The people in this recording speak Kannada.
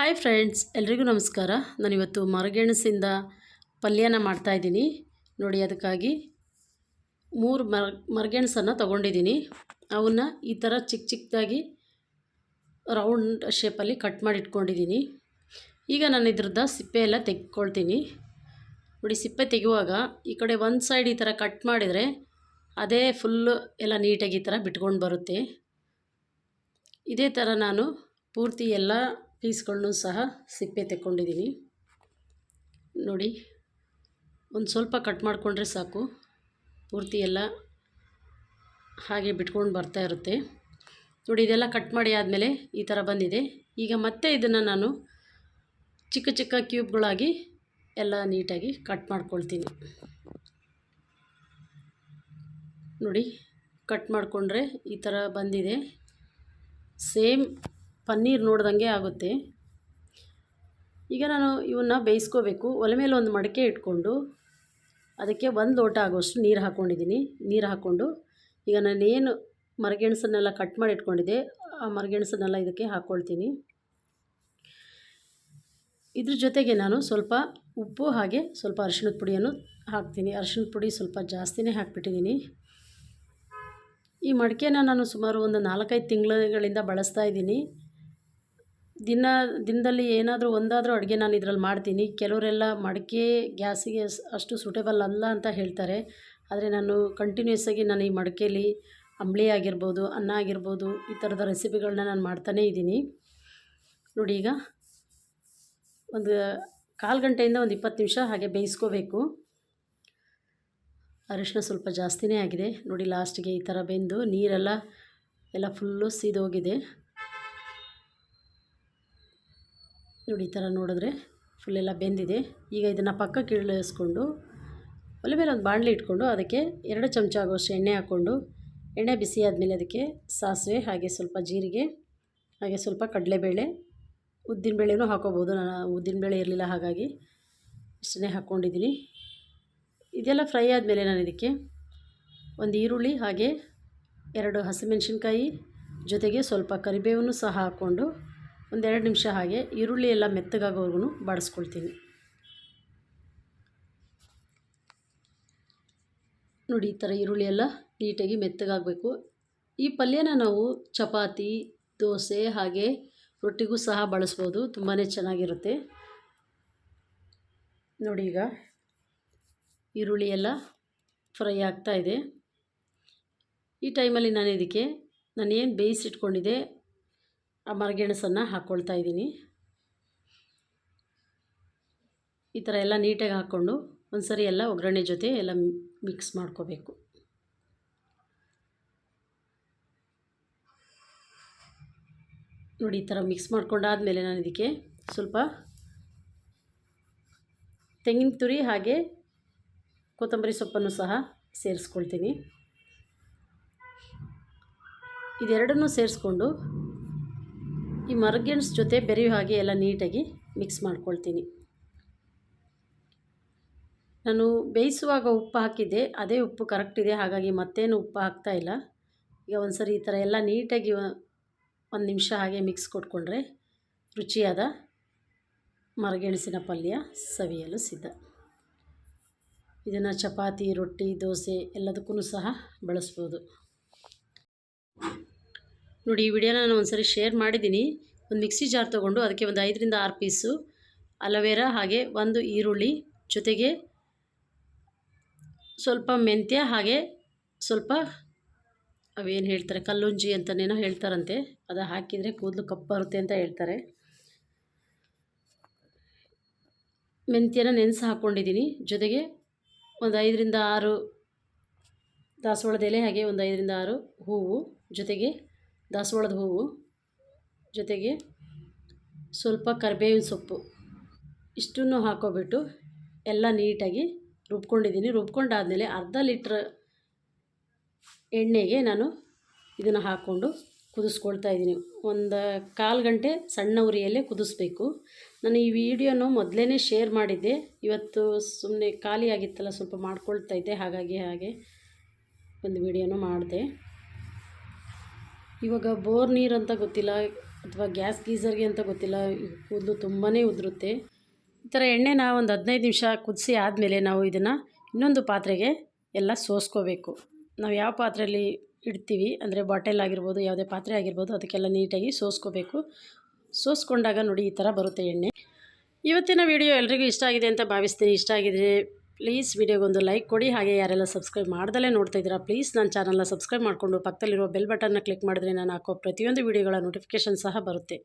ಹಾಯ್ ಫ್ರೆಂಡ್ಸ್, ಎಲ್ರಿಗೂ ನಮಸ್ಕಾರ. ನಾನಿವತ್ತು ಮರಗೆಣಸಿಂದ ಪಲ್ಯನ ಮಾಡ್ತಾಯಿದ್ದೀನಿ ನೋಡಿ, ಅದಕ್ಕಾಗಿ ಮೂರು ಮರ, ಮರಗೆಣಸನ್ನು ತೊಗೊಂಡಿದ್ದೀನಿ. ಅವನ್ನ ಈ ಥರ ಚಿಕ್ಕ ಚಿಕ್ಕದಾಗಿ ರೌಂಡ್ ಶೇಪಲ್ಲಿ ಕಟ್ ಮಾಡಿ ಇಟ್ಕೊಂಡಿದ್ದೀನಿ ಈಗ ನಾನು ಇದ್ರದ್ದು ಸಿಪ್ಪೆ ಎಲ್ಲ ತೆಗೆದುಕೊಳ್ತೀನಿ. ನೋಡಿ, ಸಿಪ್ಪೆ ತೆಗೆಯುವಾಗ ಈ ಕಡೆ ಒಂದು ಸೈಡ್ ಈ ಥರ ಕಟ್ ಮಾಡಿದರೆ ಅದೇ ಫುಲ್ಲು ಎಲ್ಲ ನೀಟಾಗಿ ಈ ಥರ ಬಿಟ್ಕೊಂಡು ಬರುತ್ತೆ. ಇದೇ ಥರ ನಾನು ಪೂರ್ತಿ ಎಲ್ಲ ಪೀಸ್ಗಳನ್ನು ಸಹ ಸಿಪ್ಪೆ ತೆಕ್ಕೊಂಡಿದ್ದೀನಿ ನೋಡಿ, ಒಂದು ಸ್ವಲ್ಪ ಕಟ್ ಮಾಡಿಕೊಂಡ್ರೆ ಸಾಕು. ಪೂರ್ತಿ ಎಲ್ಲ ಹಾಗೆ ಬಿಟ್ಕೊಂಡು ಬರ್ತಾ ಇರುತ್ತೆ. ನೋಡಿ, ಇದೆಲ್ಲ ಕಟ್ ಮಾಡಿ ಆದಮೇಲೆ ಈ ಥರ ಬಂದಿದೆ. ಈಗ ಮತ್ತೆ ಇದನ್ನು ನಾನು ಚಿಕ್ಕ ಚಿಕ್ಕ ಕ್ಯೂಬ್ಗಳಾಗಿ ಎಲ್ಲ ನೀಟಾಗಿ ಕಟ್ ಮಾಡ್ಕೊಳ್ತೀನಿ. ನೋಡಿ, ಕಟ್ ಮಾಡಿಕೊಂಡ್ರೆ ಈ ಥರ ಬಂದಿದೆ. ಸೇಮ್ ಪನ್ನೀರ್ ನೋಡ್ದಂಗೆ ಆಗುತ್ತೆ. ಈಗ ನಾನು ಇವನ್ನ ಬೇಯಿಸ್ಕೋಬೇಕು. ಒಲೆ ಮೇಲೆ ಒಂದು ಮಡಕೆ ಇಟ್ಕೊಂಡು ಅದಕ್ಕೆ ಒಂದು ಲೋಟ ಆಗೋಷ್ಟು ನೀರು ಹಾಕ್ಕೊಂಡಿದ್ದೀನಿ ನೀರು ಹಾಕ್ಕೊಂಡು ಈಗ ನಾನೇನು ಮರಗೆಣಸನ್ನೆಲ್ಲ ಕಟ್ ಮಾಡಿ ಇಟ್ಕೊಂಡಿದ್ದೆ, ಆ ಮರಗೆಣಸನ್ನೆಲ್ಲ ಇದಕ್ಕೆ ಹಾಕ್ಕೊಳ್ತೀನಿ ಇದ್ರ ಜೊತೆಗೆ ನಾನು ಸ್ವಲ್ಪ ಉಪ್ಪು ಹಾಗೆ ಸ್ವಲ್ಪ ಅರಿಶಿಣದ ಪುಡಿಯನ್ನು ಹಾಕ್ತೀನಿ. ಅರಿಶಿಣದ ಪುಡಿ ಸ್ವಲ್ಪ ಜಾಸ್ತಿನೇ ಹಾಕ್ಬಿಟ್ಟಿದ್ದೀನಿ. ಈ ಮಡಿಕೆನ ನಾನು ಸುಮಾರು ಒಂದು ನಾಲ್ಕೈದು ತಿಂಗಳುಗಳಿಂದ ಬಳಸ್ತಾ ಇದ್ದೀನಿ. ದಿನ, ದಿನದಲ್ಲಿ ಏನಾದರೂ ಒಂದಾದರೂ ಅಡುಗೆ ನಾನು ಇದರಲ್ಲಿ ಮಾಡ್ತೀನಿ. ಕೆಲವರೆಲ್ಲ ಮಡಿಕೆ ಗ್ಯಾಸಿಗೆ ಅಷ್ಟು ಸೂಟೇಬಲ್ ಅಲ್ಲ ಅಂತ ಹೇಳ್ತಾರೆ. ಆದರೆ ನಾನು ಕಂಟಿನ್ಯೂಸ್ ಆಗಿ ನಾನು ಈ ಮಡಿಕೆಯಲ್ಲಿ ಅಂಬಳಿ ಆಗಿರ್ಬೋದು, ಅನ್ನ ಆಗಿರ್ಬೋದು, ಈ ಥರದ ರೆಸಿಪಿಗಳನ್ನ ನಾನು ಮಾಡ್ತಾನೇ ಇದ್ದೀನಿ. ನೋಡಿ ಈಗ ಒಂದು ಕಾಲು ಗಂಟೆಯಿಂದ ಒಂದು ಇಪ್ಪತ್ತು ನಿಮಿಷ ಹಾಗೆ ಬೇಯಿಸ್ಕೋಬೇಕು. ಅರಿಶಿನ ಸ್ವಲ್ಪ ಜಾಸ್ತಿನೇ ಆಗಿದೆ. ನೋಡಿ ಲಾಸ್ಟಿಗೆ ಈ ಥರ ಬೆಂದು ನೀರೆಲ್ಲ, ಎಲ್ಲ ಫುಲ್ಲು ಸೀದೋಗಿದೆ. ನೋಡಿ, ಈ ಥರ ನೋಡಿದ್ರೆ ಫುಲ್ಲೆಲ್ಲ ಬೆಂದಿದೆ. ಈಗ ಇದನ್ನು ಪಕ್ಕಕ್ಕೆ ಇಳಿಸ್ಕೊಂಡು, ಒಲೆ ಮೇಲೆ ಒಂದು ಬಾಣಲೆ ಇಟ್ಕೊಂಡು ಅದಕ್ಕೆ ಎರಡು ಚಮಚ ಆಗುವಷ್ಟು ಎಣ್ಣೆ ಹಾಕ್ಕೊಂಡು, ಎಣ್ಣೆ ಬಿಸಿ ಆದಮೇಲೆ ಅದಕ್ಕೆ ಸಾಸಿವೆ, ಹಾಗೆ ಸ್ವಲ್ಪ ಜೀರಿಗೆ, ಹಾಗೆ ಸ್ವಲ್ಪ ಕಡಲೆಬೇಳೆ ಉದ್ದಿನಬೇಳೆನೂ ಹಾಕೋಬೋದು. ನಾನು ಉದ್ದಿನಬೇಳೆ ಇರಲಿಲ್ಲ ಹಾಗಾಗಿ ಇಷ್ಟನ್ನೇ ಹಾಕ್ಕೊಂಡಿದ್ದೀನಿ. ಇದೆಲ್ಲ ಫ್ರೈ ಆದಮೇಲೆ ನಾನು ಇದಕ್ಕೆ ಒಂದು ಈರುಳ್ಳಿ, ಹಾಗೆ ಎರಡು ಹಸಿಮೆಣಸಿನ್ಕಾಯಿ ಜೊತೆಗೆ ಸ್ವಲ್ಪ ಕರಿಬೇವನ್ನು ಸಹ ಹಾಕ್ಕೊಂಡು ಒಂದೆರಡು ನಿಮಿಷ ಹಾಗೆ ಈರುಳ್ಳಿ ಎಲ್ಲ ಮೆತ್ತಗಾಗೋವರೆಗೂ ಬಾಡಿಸ್ಕೊಳ್ತೀನಿ. ನೋಡಿ, ಈ ಥರ ಈರುಳ್ಳಿ ಎಲ್ಲ ನೀಟಾಗಿ ಮೆತ್ತಗಾಗಬೇಕು. ಈ ಪಲ್ಯನ ನಾವು ಚಪಾತಿ, ದೋಸೆ ಹಾಗೆ ರೊಟ್ಟಿಗೂ ಸಹ ಬಳಸ್ಬೋದು. ತುಂಬಾ ಚೆನ್ನಾಗಿರುತ್ತೆ. ನೋಡಿ ಈಗ ಈರುಳ್ಳಿ ಎಲ್ಲ ಫ್ರೈ ಆಗ್ತಾ ಇದೆ. ಈ ಟೈಮಲ್ಲಿ ನಾನು ಇದಕ್ಕೆ ನಾನು ಏನು ಬೇಯಿಸಿಟ್ಕೊಂಡಿದ್ದೆ ಆ ಮರಗೆಣಸನ್ನು ಹಾಕ್ಕೊಳ್ತಾ ಇದ್ದೀನಿ. ಈ ಥರ ಎಲ್ಲ ನೀಟಾಗಿ ಹಾಕ್ಕೊಂಡು ಒಂದು ಸರಿ ಎಲ್ಲ ಒಗ್ಗರಣೆ ಜೊತೆ ಎಲ್ಲ ಮಿಕ್ಸ್ ಮಾಡ್ಕೋಬೇಕು. ನೋಡಿ ಈ ಥರ ಮಿಕ್ಸ್ ಮಾಡ್ಕೊಂಡಾದಮೇಲೆ ನಾನು ಇದಕ್ಕೆ ಸ್ವಲ್ಪ ತೆಂಗಿನ ತುರಿ ಹಾಗೆ ಕೊತ್ತಂಬರಿ ಸೊಪ್ಪನ್ನು ಸಹ ಸೇರಿಸ್ಕೊಳ್ತೀನಿ. ಇದೆರಡನ್ನೂ ಸೇರಿಸ್ಕೊಂಡು ಈ ಮರಗೆಣಸು ಜೊತೆ ಬೆರೆಯೋ ಹಾಗೆ ಎಲ್ಲ ನೀಟಾಗಿ ಮಿಕ್ಸ್ ಮಾಡ್ಕೊಳ್ತೀನಿ. ನಾನು ಬೇಯಿಸುವಾಗ ಉಪ್ಪು ಹಾಕಿದ್ದೆ, ಅದೇ ಉಪ್ಪು ಕರೆಕ್ಟ್ ಇದೆ, ಹಾಗಾಗಿ ಮತ್ತೇನು ಉಪ್ಪು ಹಾಕ್ತಾ ಇಲ್ಲ. ಈಗ ಒಂದು ಸರಿ ಈ ಥರ ಎಲ್ಲ ನೀಟಾಗಿ ಒಂದು ನಿಮಿಷ ಹಾಗೆ ಮಿಕ್ಸ್ ಕೊಟ್ಕೊಂಡ್ರೆ ರುಚಿಯಾದ ಮರಗೆಣಸಿನ ಪಲ್ಯ ಸವಿಯಲು ಸಿದ್ಧ. ಇದನ್ನು ಚಪಾತಿ, ರೊಟ್ಟಿ, ದೋಸೆ ಎಲ್ಲದಕ್ಕೂ ಸಹ ಬಳಸ್ಬೋದು. ನೋಡಿ ಈ ವಿಡಿಯೋನ ನಾನು ಒಂದು ಸರಿ ಶೇರ್ ಮಾಡಿದ್ದೀನಿ. ಒಂದು ಮಿಕ್ಸಿ ಜಾರ್ ತೊಗೊಂಡು ಅದಕ್ಕೆ ಒಂದು ಐದರಿಂದ ಆರು ಪೀಸು ಅಲೋವೆರಾ ಹಾಗೆ ಒಂದು ಈರುಳ್ಳಿ ಜೊತೆಗೆ ಸ್ವಲ್ಪ ಮೆಂತ್ಯ ಹಾಗೆ ಸ್ವಲ್ಪ ಅವೇನು ಹೇಳ್ತಾರೆ, ಕಲ್ಲುಂಜಿ ಅಂತನೇನೋ ಹೇಳ್ತಾರಂತೆ. ಅದು ಹಾಕಿದರೆ ಕೂದಲು ಕಪ್ಪು ಬರುತ್ತೆ ಅಂತ ಹೇಳ್ತಾರೆ. ಮೆಂತ್ಯನ ನೆನೆಸಿ ಹಾಕ್ಕೊಂಡಿದ್ದೀನಿ ಜೊತೆಗೆ ಒಂದು ಐದರಿಂದ ಆರು ದಾಸವಾಳದ ಎಲೆ ಹಾಗೆ ಒಂದು ಐದರಿಂದ ಆರು ಹೂವು ಜೊತೆಗೆ ದಾಸವಾಳದ ಹೂವು ಜೊತೆಗೆ ಸ್ವಲ್ಪ ಕರಿಬೇವಿನ ಸೊಪ್ಪು ಇಷ್ಟನ್ನು ಹಾಕೋಬಿಟ್ಟು ಎಲ್ಲ ನೀಟಾಗಿ ರುಬ್ಕೊಂಡಿದ್ದೀನಿ. ರುಬ್ಕೊಂಡಾದಮೇಲೆ ಅರ್ಧ ಲೀಟ್ರ್ ಎಣ್ಣೆಗೆ ನಾನು ಇದನ್ನು ಹಾಕ್ಕೊಂಡು ಕುದಿಸ್ಕೊಳ್ತಾ ಇದ್ದೀನಿ. ಒಂದು ಕಾಲು ಗಂಟೆ ಸಣ್ಣ ಉರಿಯಲ್ಲೇ ಕುದಿಸ್ಬೇಕು. ನಾನು ಈ ವಿಡಿಯೋನು ಮೊದಲೇ ಶೇರ್ ಮಾಡಿದ್ದೆ. ಇವತ್ತು ಸುಮ್ಮನೆ ಖಾಲಿ ಆಗಿತ್ತಲ್ಲ, ಸ್ವಲ್ಪ ಮಾಡ್ಕೊಳ್ತಾ ಇದ್ದೆ. ಹಾಗಾಗಿ ಹಾಗೆ ಒಂದು ವಿಡಿಯೋನು ಮಾಡಿದೆ. ಇವಾಗ ಬೋರ್ ನೀರು ಅಂತ ಗೊತ್ತಿಲ್ಲ, ಅಥವಾ ಗ್ಯಾಸ್ ಗೀಸರ್ಗೆ ಅಂತ ಗೊತ್ತಿಲ್ಲ, ಕೂದಲು ತುಂಬಾ ಉದುರುತ್ತೆ. ಈ ಥರ ಎಣ್ಣೆನ ಒಂದು ಹದಿನೈದು ನಿಮಿಷ ಕುದಿಸಿ ಆದಮೇಲೆ ನಾವು ಇದನ್ನು ಇನ್ನೊಂದು ಪಾತ್ರೆಗೆ ಎಲ್ಲ ಸೋಸ್ಕೋಬೇಕು. ನಾವು ಯಾವ ಪಾತ್ರೆಯಲ್ಲಿ ಇಡ್ತೀವಿ, ಅಂದರೆ ಬಾಟಲ್ ಆಗಿರ್ಬೋದು, ಯಾವುದೇ ಪಾತ್ರೆ ಆಗಿರ್ಬೋದು, ಅದಕ್ಕೆಲ್ಲ ನೀಟಾಗಿ ಸೋಸ್ಕೋಬೇಕು. ಸೋಸ್ಕೊಂಡಾಗ ನೋಡಿ ಈ ಥರ ಬರುತ್ತೆ ಎಣ್ಣೆ. ಇವತ್ತಿನ ವಿಡಿಯೋ ಎಲ್ರಿಗೂ ಇಷ್ಟ ಆಗಿದೆ ಅಂತ ಭಾವಿಸ್ತೀನಿ. ಇಷ್ಟ ಆಗಿದ್ರೆ ಪ್ಲೀಸ್ ವಿಡಿಯೋಗೊಂದು ಲೈಕ್ ಕೊಡಿ. ಹಾಗೆ ಯಾರೆಲ್ಲ ಸಬ್ಸ್ಕ್ರೈಬ್ ಮಾಡ್ದಲೇ ನೋಡ್ತಾ ಇದ್ದೀರಾ, ಪ್ಲೀಸ್ ನನ್ನ ಚಾನಲ್ನ ಸಬ್ಸ್ಕ್ರೈಬ್ ಮಾಡಿಕೊಂಡು ಪಕ್ಕದಲ್ಲಿರುವ ಬೆಲ್ ಬಟನ್ನ ಕ್ಲಿಕ್ ಮಾಡಿದ್ರೆ ನಾನು ಹಾಕೋ ಪ್ರತಿಯೊಂದು ವಿಡಿಯೋಗಳ ನೋಟಿಫಿಕೇಷನ್ ಸಹ ಬರುತ್ತೆ.